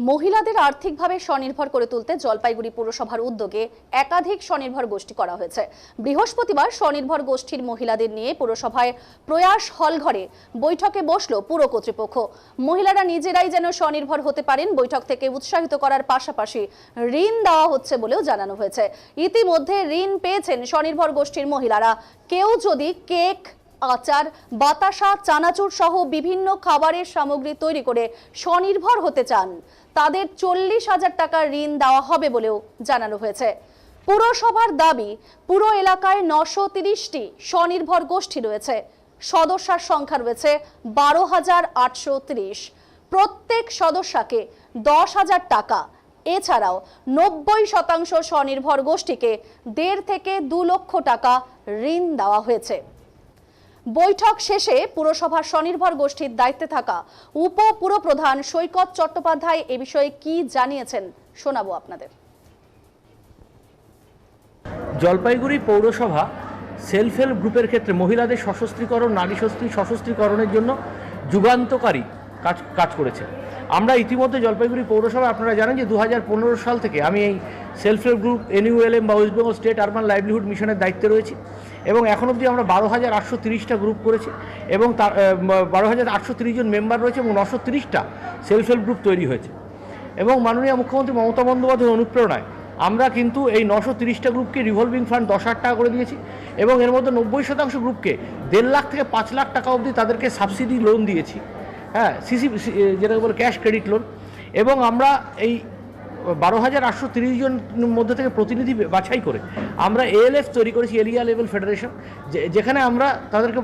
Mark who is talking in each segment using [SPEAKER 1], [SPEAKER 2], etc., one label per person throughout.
[SPEAKER 1] মহিলাদের আর্থিকভাবে স্বনির্ভর করে তুলতে জলপাইগুড়ি পুরসভার উদ্যোগে একাধিক স্বনির্ভর গোষ্ঠী করা হয়েছে। বৃহস্পতিবার স্বনির্ভর গোষ্ঠীর মহিলাদের নিয়ে পুরসভায় প্রয়াস হল ঘরে বৈঠকে বসল পুর কর্তৃপক্ষ। মহিলারা নিজেরাই যেন স্বনির্ভর হতে পারেন, বৈঠক থেকে উৎসাহিত করার পাশাপাশি ঋণ দেওয়া হচ্ছে বলেও জানানো হয়েছে। ইতিমধ্যে ঋণ পেয়েছেন স্বনির্ভর গোষ্ঠীর মহিলারা। কেউ যদি কেক আচার, বাতাসা, চানাচুর সহ বিভিন্ন খাবারের সামগ্রী তৈরি করে স্বনির্ভর হতে চান। তাদের চল্লিশ হাজার টাকার ঋণ দেওয়া হবে বলেও জানানো হয়েছে। পুরসভার দাবি, পুরো এলাকায় নশো তিরিশটি স্বনির্ভর গোষ্ঠী রয়েছে। সদস্যার সংখ্যা রয়েছে বারো হাজার আটশো তিরিশ। প্রত্যেক সদস্যকে দশ হাজার টাকা। এছাড়াও নব্বই শতাংশ স্বনির্ভর গোষ্ঠীকে দেড় থেকে দু লক্ষ টাকা ঋণ দেওয়া হয়েছে। বৈঠক শেষে পুরসভার স্বনির্ভর গোষ্ঠীর দায়িত্বে থাকা উপপুরপ্রধান সৈকত চট্টোপাধ্যায় এ বিষয়ে কি জানিয়েছেন, শোনাবো আপনাদের।
[SPEAKER 2] জলপাইগুড়ি পৌরসভা সেলফ হেল্প গ্রুপের ক্ষেত্রে মহিলাদের সশস্ত্রীকরণ, নারী শস্ত্রী সশস্ত্রীকরণের জন্য যুগান্তকারী কাজ কাজ করেছে। আমরা ইতিমধ্যে জলপাইগুড়ি পৌরসভা আপনারা জানেন যে দু হাজার পনেরো সাল থেকে আমি এই সেলফ হেল্প গ্রুপ, এনইউএলএম বা West Bengal state urban livelihood মিশনের দায়িত্বে রয়েছি এবং এখন অবধি আমরা বারো হাজার আটশো তিরিশটা গ্রুপ করেছি এবং তার বারো হাজার আটশো তিরিশ জন মেম্বার রয়েছে এবং নশো তিরিশটা সেলফ হেল্প গ্রুপ তৈরি হয়েছে। এবং মাননীয় মুখ্যমন্ত্রী মমতা বন্দ্যোপাধ্যায়ের অনুপ্রেরণায় আমরা কিন্তু এই নশো তিরিশটা গ্রুপকে রিভলভিং ফান্ড দশ হাজার টাকা করে দিয়েছি এবং এর মধ্যে নব্বই শতাংশ গ্রুপকে দেড় লাখ থেকে পাঁচ লাখ টাকা অবধি তাদেরকে সাবসিডি লোন দিয়েছি। হ্যাঁ সিসি যেটাকে বলে ক্যাশ ক্রেডিট লোন এবং আমরা এই বারো হাজার আটশো তিরিশ জনের মধ্যে থেকে প্রতিনিধি বাছাই করে আমরা এএলএফ তৈরি করেছি এরিয়া লেভেল ফেডারেশন যেখানে আমরা তাদেরকে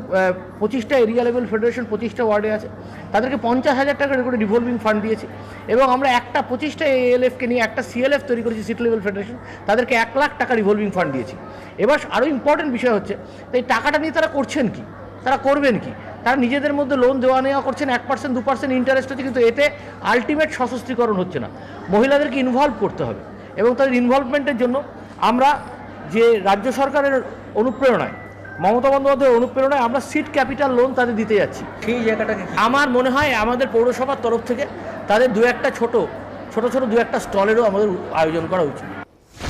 [SPEAKER 2] পঁচিশটা এরিয়া লেভেল ফেডারেশন পঁচিশটা ওয়ার্ডে আছে, তাদেরকে পঞ্চাশ হাজার টাকা করে রিভলভিং ফান্ড দিয়েছি। এবং আমরা একটা, পঁচিশটা এএলএফকে নিয়ে একটা সিএলএফ তৈরি করেছি সিটি লেভেল ফেডারেশন তাদেরকে এক লাখ টাকা রিভলভিং ফান্ড দিয়েছি। এবার আরও ইম্পর্টেন্ট বিষয় হচ্ছে এই টাকাটা নিয়ে তারা করছেন কি? তারা করবেন কি? তারা নিজেদের মধ্যে লোন দেওয়া নেওয়া করছেন এক পার্সেন্ট দু পার্সেন্ট ইন্টারেস্ট হচ্ছে কিন্তু এতে আলটিমেট সশস্ত্রীকরণ হচ্ছে না। মহিলাদেরকে ইনভলভ করতে হবে। এবং তাদের ইনভলভমেন্টের জন্য আমরা যে রাজ্য সরকারের অনুপ্রেরণায় মমতা বন্দ্যোপাধ্যায়ের অনুপ্রেরণায় আমরা সিট ক্যাপিটাল লোন তাদের দিতে যাচ্ছি।
[SPEAKER 3] সেই জায়গাটাকে
[SPEAKER 2] আমার মনে হয় আমাদের পৌরসভার তরফ থেকে তাদের দু একটা ছোট ছোট ছোট দু একটা স্টলেরও আমাদের আয়োজন করা উচিত।